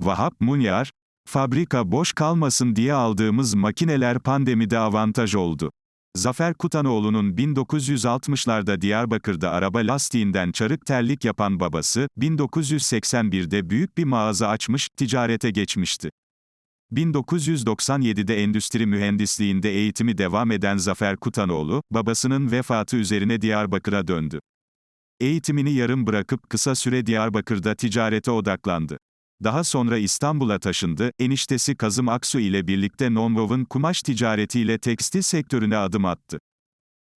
Vahap Munyar, fabrika boş kalmasın diye aldığımız makineler pandemide avantaj oldu. Zafer Kutanoğlu'nun 1960'larda Diyarbakır'da araba lastiğinden çarık terlik yapan babası, 1981'de büyük bir mağaza açmış, ticarete geçmişti. 1997'de endüstri mühendisliğinde eğitimi devam eden Zafer Kutanoğlu, babasının vefatı üzerine Diyarbakır'a döndü. Eğitimini yarım bırakıp kısa süre Diyarbakır'da ticarete odaklandı. Daha sonra İstanbul'a taşındı, eniştesi Kazım Aksu ile birlikte nonwoven kumaş ticaretiyle tekstil sektörüne adım attı.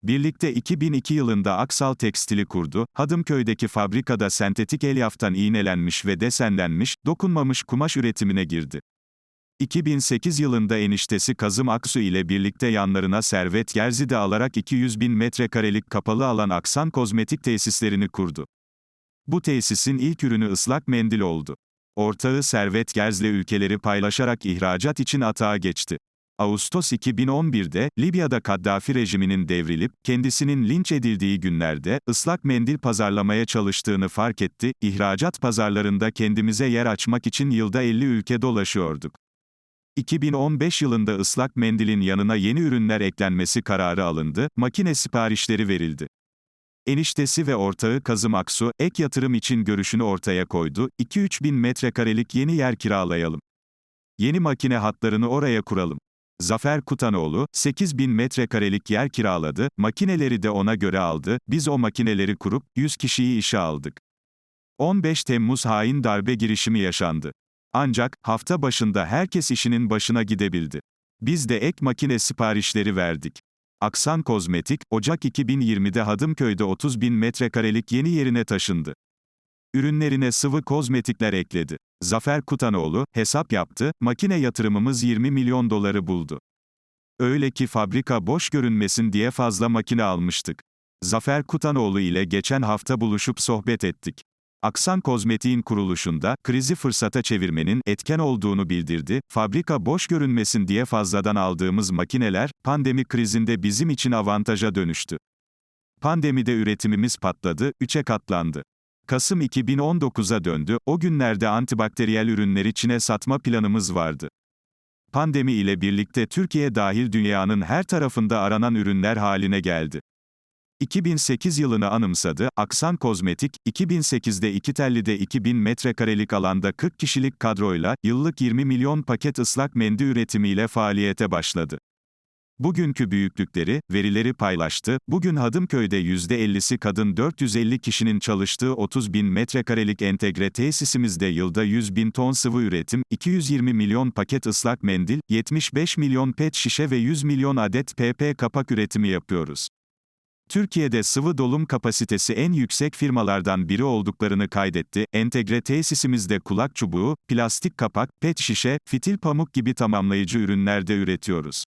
Birlikte 2002 yılında Aksal Tekstil'i kurdu, Hadımköy'deki fabrikada sentetik elyaftan iğnelenmiş ve desenlenmiş, dokunmamış kumaş üretimine girdi. 2008 yılında eniştesi Kazım Aksu ile birlikte yanlarına Servet Gerzide alarak 200 bin metrekarelik kapalı alan Aksan Kozmetik tesislerini kurdu. Bu tesisin ilk ürünü ıslak mendil oldu. Ortağı Servet Gerz'le ülkeleri paylaşarak ihracat için atağa geçti. Ağustos 2011'de, Libya'da Kaddafi rejiminin devrilip, kendisinin linç edildiği günlerde, ıslak mendil pazarlamaya çalıştığını fark etti, ihracat pazarlarında kendimize yer açmak için yılda 50 ülke dolaşıyorduk. 2015 yılında ıslak mendilin yanına yeni ürünler eklenmesi kararı alındı, makine siparişleri verildi. Eniştesi ve ortağı Kazım Aksu, ek yatırım için görüşünü ortaya koydu, 2-3 bin metrekarelik yeni yer kiralayalım. Yeni makine hatlarını oraya kuralım. Zafer Kutanoğlu, 8 bin metrekarelik yer kiraladı, makineleri de ona göre aldı, biz o makineleri kurup, 100 kişiyi işe aldık. 15 Temmuz hain darbe girişimi yaşandı. Ancak, hafta başında herkes işinin başına gidebildi. Biz de ek makine siparişleri verdik. Aksan Kozmetik, Ocak 2020'de Hadımköy'de 30 bin metrekarelik yeni yerine taşındı. Ürünlerine sıvı kozmetikler ekledi. Zafer Kutanoğlu, hesap yaptı, makine yatırımımız 20 milyon doları buldu. Öyle ki fabrika boş görünmesin diye fazla makine almıştık. Zafer Kutanoğlu ile geçen hafta buluşup sohbet ettik. Aksan Kozmetik'in kuruluşunda, krizi fırsata çevirmenin etken olduğunu bildirdi, fabrika boş görünmesin diye fazladan aldığımız makineler, pandemi krizinde bizim için avantaja dönüştü. Pandemide üretimimiz patladı, üçe katlandı. Kasım 2019'a döndü, o günlerde antibakteriyel ürünleri Çin'e satma planımız vardı. Pandemi ile birlikte Türkiye dahil dünyanın her tarafında aranan ürünler haline geldi. 2008 yılını anımsadı, Aksan Kozmetik, 2008'de İkitelli'de 2000 metrekarelik alanda 40 kişilik kadroyla, yıllık 20 milyon paket ıslak mendil üretimiyle faaliyete başladı. Bugünkü büyüklükleri, verileri paylaştı, bugün Hadımköy'de %50'si kadın 450 kişinin çalıştığı 30 bin metrekarelik entegre tesisimizde yılda 100 bin ton sıvı üretim, 220 milyon paket ıslak mendil, 75 milyon pet şişe ve 100 milyon adet PP kapak üretimi yapıyoruz. Türkiye'de sıvı dolum kapasitesi en yüksek firmalardan biri olduklarını kaydetti. Entegre tesisimizde kulak çubuğu, plastik kapak, pet şişe, fitil pamuk gibi tamamlayıcı ürünler de üretiyoruz.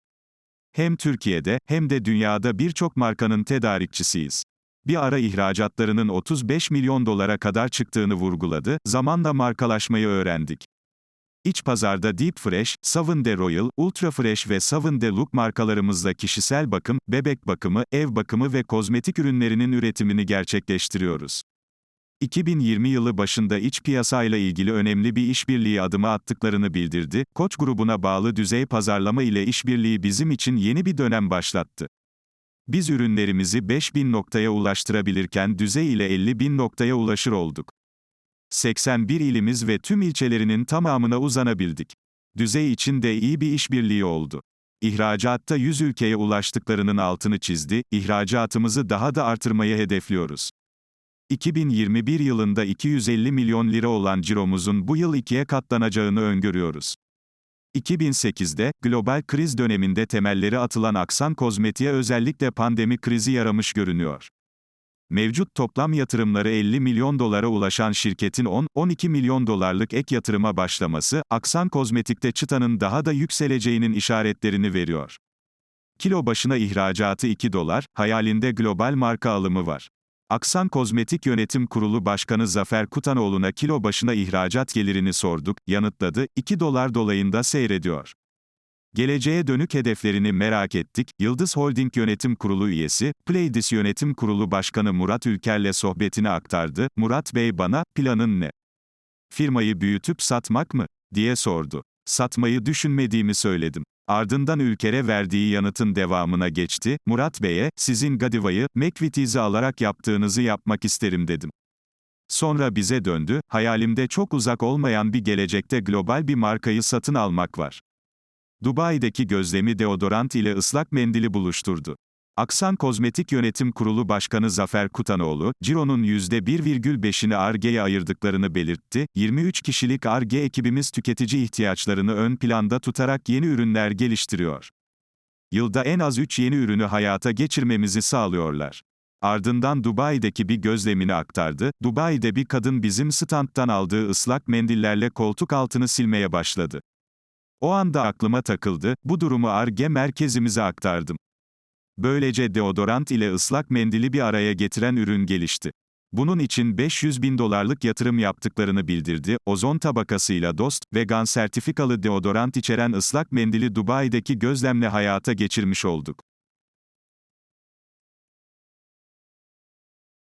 Hem Türkiye'de hem de dünyada birçok markanın tedarikçisiyiz. Bir ara ihracatlarının 35 milyon dolara kadar çıktığını vurguladı, zamanla markalaşmayı öğrendik. İç pazarda Deep Fresh, Savın de Royal, Ultra Fresh ve Savın de Look markalarımızla kişisel bakım, bebek bakımı, ev bakımı ve kozmetik ürünlerinin üretimini gerçekleştiriyoruz. 2020 yılı başında iç piyasayla ilgili önemli bir işbirliği adımı attıklarını bildirdi. Koç grubuna bağlı düzey pazarlama ile işbirliği bizim için yeni bir dönem başlattı. Biz ürünlerimizi 5000 noktaya ulaştırabilirken düzey ile 50 bin noktaya ulaşır olduk. 81 ilimiz ve tüm ilçelerinin tamamına uzanabildik. Düzey için de iyi bir işbirliği oldu. İhracatta 100 ülkeye ulaştıklarının altını çizdi, ihracatımızı daha da artırmayı hedefliyoruz. 2021 yılında 250 milyon lira olan ciromuzun bu yıl ikiye katlanacağını öngörüyoruz. 2008'de, global kriz döneminde temelleri atılan Aksan Kozmetik'e özellikle pandemi krizi yaramış görünüyor. Mevcut toplam yatırımları 50 milyon dolara ulaşan şirketin 10-12 milyon dolarlık ek yatırıma başlaması, Aksan Kozmetik'te çıtanın daha da yükseleceğinin işaretlerini veriyor. Kilo başına ihracatı 2 dolar, hayalinde global marka alımı var. Aksan Kozmetik Yönetim Kurulu Başkanı Zafer Kutanoğlu'na kilo başına ihracat gelirini sorduk, yanıtladı, 2 dolar dolayında seyrediyor. Geleceğe dönük hedeflerini merak ettik. Yıldız Holding Yönetim Kurulu üyesi, Playdis Yönetim Kurulu Başkanı Murat Ülker'le sohbetini aktardı. Murat Bey bana, planın ne? Firmayı büyütüp satmak mı? diye sordu. Satmayı düşünmediğimi söyledim. Ardından Ülker'e verdiği yanıtın devamına geçti, Murat Bey'e, sizin Gadiva'yı, McVitie's'i alarak yaptığınızı yapmak isterim dedim. Sonra bize döndü, hayalimde çok uzak olmayan bir gelecekte global bir markayı satın almak var. Dubai'deki gözlemi deodorant ile ıslak mendili buluşturdu. Aksan Kozmetik Yönetim Kurulu Başkanı Zafer Kutanoğlu, Ciro'nun %1,5'ini Ar-Ge'ye ayırdıklarını belirtti, 23 kişilik Ar-Ge ekibimiz tüketici ihtiyaçlarını ön planda tutarak yeni ürünler geliştiriyor. Yılda en az 3 yeni ürünü hayata geçirmemizi sağlıyorlar. Ardından Dubai'deki bir gözlemini aktardı, Dubai'de bir kadın bizim standtan aldığı ıslak mendillerle koltuk altını silmeye başladı. O anda aklıma takıldı, bu durumu Ar-Ge merkezimize aktardım. Böylece deodorant ile ıslak mendili bir araya getiren ürün gelişti. Bunun için 500 bin dolarlık yatırım yaptıklarını bildirdi, ozon tabakasıyla dost, vegan sertifikalı deodorant içeren ıslak mendili Dubai'deki gözlemle hayata geçirmiş olduk.